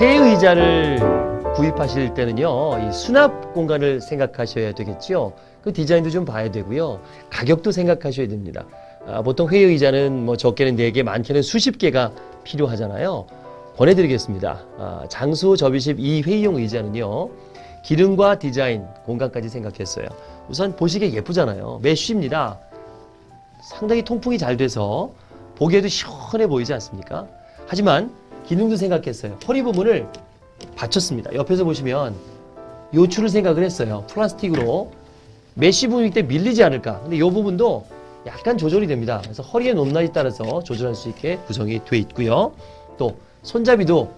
회의자를 구입하실 때는요, 이 수납 공간을 생각하셔야 되겠죠. 그 디자인도 좀 봐야 되고요. 가격도 생각하셔야 됩니다. 아, 보통 회의자는 뭐 적게는 4개, 많게는 수십 개가 필요하잖아요. 권해드리겠습니다. 아, 장수 접이식 이 회의용 의자는요, 기능과 디자인, 공간까지 생각했어요. 우선 보시기에 예쁘잖아요. 메쉬입니다. 상당히 통풍이 잘 돼서 보기에도 시원해 보이지 않습니까? 하지만 기능도 생각했어요. 허리 부분을 받쳤습니다. 옆에서 보시면 요추를 생각을 했어요. 플라스틱으로 메쉬 부분이기 때문에 밀리지 않을까. 근데 이 부분도 약간 조절이 됩니다. 그래서 허리의 높낮이 따라서 조절할 수 있게 구성이 돼 있고요. 또 손잡이도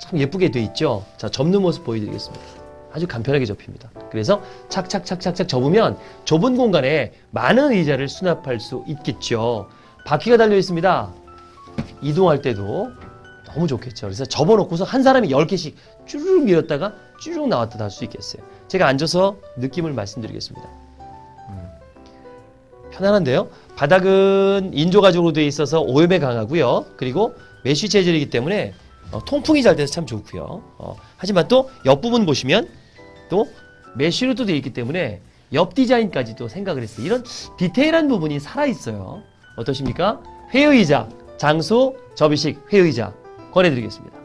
참 예쁘게 돼 있죠. 자, 접는 모습 보여드리겠습니다. 아주 간편하게 접힙니다. 그래서 착착착착착 접으면 좁은 공간에 많은 의자를 수납할 수 있겠죠. 바퀴가 달려 있습니다. 이동할 때도 너무 좋겠죠. 그래서 접어놓고서 한 사람이 10개씩 쭈르륵 밀었다가 쭈르륵 나왔다 할 수 있겠어요. 제가 앉아서 느낌을 말씀드리겠습니다. 음, 편안한데요. 바닥은 인조 가죽으로 되어 있어서 오염에 강하고요. 그리고 메쉬 재질이기 때문에 어, 통풍이 잘 돼서 참 좋고요. 어, 하지만 또 옆부분 보시면 또 메쉬로 또 되어 있기 때문에 옆 디자인까지도 생각을 했어요. 이런 디테일한 부분이 살아 있어요. 어떠십니까? 회의자, 장소, 접이식 회의자 권해드리겠습니다.